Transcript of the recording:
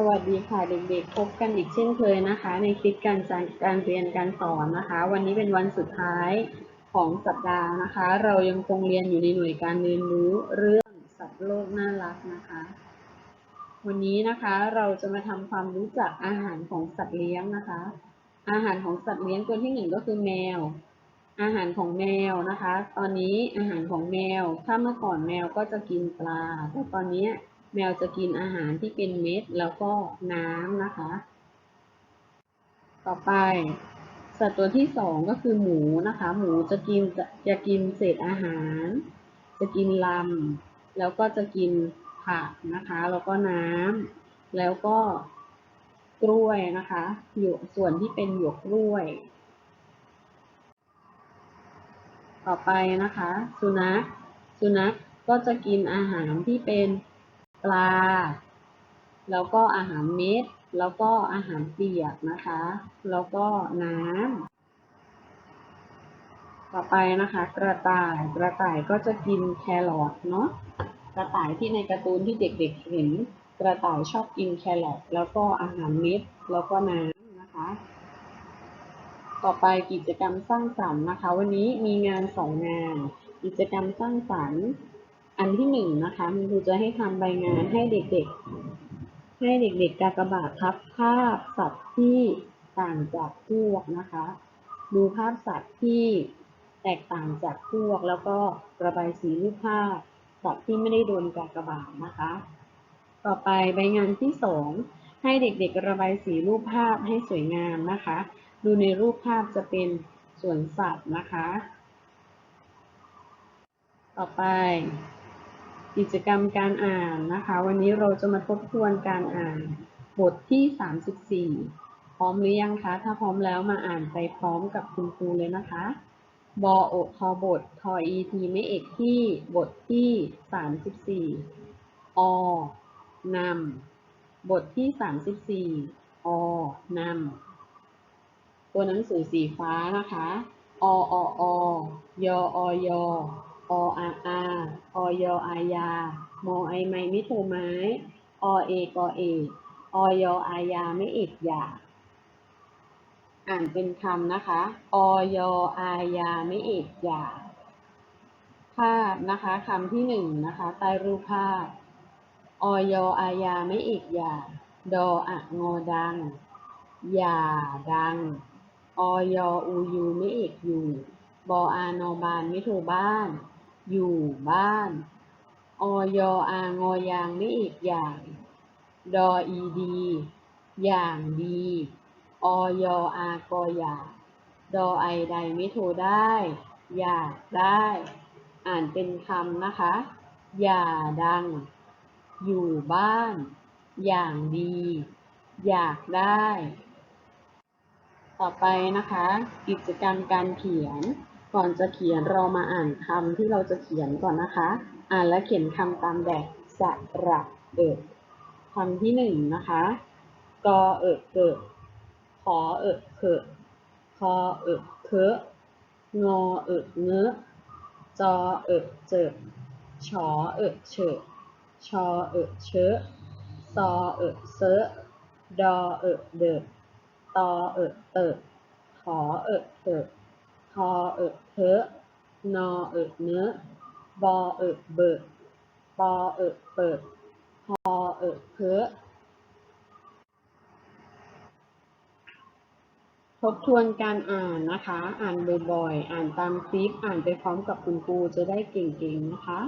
สวัสดีค่ะเด็กๆ พบกันอีกเช่นเคยนะคะ ในคลิปการสอนการเรียนการสอนนะคะ วันนี้เป็นวันสุดท้ายของสัปดาห์นะคะ เรายังคงเรียนอยู่ในหน่วยการเรียนรู้เรื่องสัตว์โลกน่ารักนะคะ วันนี้นะคะเราจะมาทำความรู้จักอาหารของสัตว์เลี้ยงนะคะ อาหารของสัตว์เลี้ยงตัวที่หนึ่งก็คือแมว อาหารของแมวนะคะ ตอนนี้อาหารของแมวถ้าเมื่อก่อนแมวก็จะกินปลาแต่ตอนนี้ แมวจะกินอาหารที่เป็นเม็ดแล้วก็น้ำนะคะ ต่อไปสัตว์ตัวที่สองก็คือหมูนะคะ หมูจะกินจะจะกินเศษอาหาร จะกินลำแล้วก็จะกินผักนะคะ แล้วก็น้ำแล้วก็กล้วยนะคะหยวกส่วนที่เป็นหยวกกล้วย ต่อไปนะคะ สุนัข สุนัขก็จะกินอาหารที่เป็น ปลา แล้วก็อาหารเม็ด แล้วก็อาหารเปียกนะคะ แล้วก็น้ำต่อไปนะคะ กระต่ายกระต่ายก็จะกินแครอทเนาะกระต่ายที่ในการ์ตูนที่เด็กๆเห็น กระต่ายชอบกินแครอทแล้วก็อาหารเม็ดแล้วก็น้ำนะคะ ต่อไปกิจกรรมสร้างสรรค์นะคะ วันนี้มีงานสองงาน กิจกรรมสร้างสรรค์ อันที่หนึ่งนะคะคุณครูจะให้ทำใบงานให้เด็กๆ ให้เด็กๆกากบาททับภาพสัตว์ที่ต่างจากพวกนะคะ ดูภาพสัตว์ที่แตกต่างจากพวก แล้วก็ระบายสีรูปภาพสัตว์ที่ไม่ได้โดนกากบาทนะคะ ต่อไปใบงานที่สองให้เด็กๆ ระบายสีรูปภาพให้สวยงามนะคะ ดูในรูปภาพจะเป็นสวนสัตว์นะคะ ต่อไป กิจกรรมการอ่านนะคะ วันนี้เราจะมาทบทวนการอ่านบทที่ 34 พร้อมหรือยังคะ ถ้าพร้อมแล้วมาอ่านไปพร้อมกับคุณครูเลยนะคะ บอโอทอบททออีทีไม่เอกที่บทที่ 34 อนำบทที่ 34 อนำตัวหนังสือสีฟ้านะคะ ออออยอ ออาอาอยอายามอไอไมไม่โทรไม้ อเอกอเอกอยอายาไม่เอกยา อ่านเป็นคำนะคะอยอายาไม่เอกยา ภาพนะคะคำที่หนึ่งนะคะใต้รูปภาพอยอายาไม่เอกยา ดออะงอดังอย่าดังอยอูยูไม่เอกอยู่บออานอบานไม่โทรบ้าน อยู่บ้าน อย อางอยางไม่เอกอย่าง ดออีดี อย่างดี อย อากออยากดอไอใดไม่โทรได้ อยากได้ อ่านเป็นคำนะคะ อย่าดัง อยู่บ้าน อย่างดี อยากได้ ต่อไปนะคะ กิจกรรมการเขียน ก่อนจะเขียนเรามาอ่านคำที่เราจะเขียนก่อนนะคะ อ่านและเขียนคำตามแบบสระเอิดคำที่หนึ่งนะคะกอเอิดเกิดขอเอิดเขอะคอเอิดเคอะงอเอิดเงอจอเอิดเจิดชอเอิดเฉอะชอเอิดเชอะซอเอิดเซอะดอเอิดเดิดตอเอิดเติดขอเอิดเกิด เอิดเทอะนอเอิดเนื้อบอเอิดเบิดปอเอิดเปิดพอเอิดเพอทบทวนการอ่านนะคะ อ่านบ่อยๆ อ่านตามคลิป อ่านไปพร้อมกับคุณครูจะได้เก่งๆ นะคะ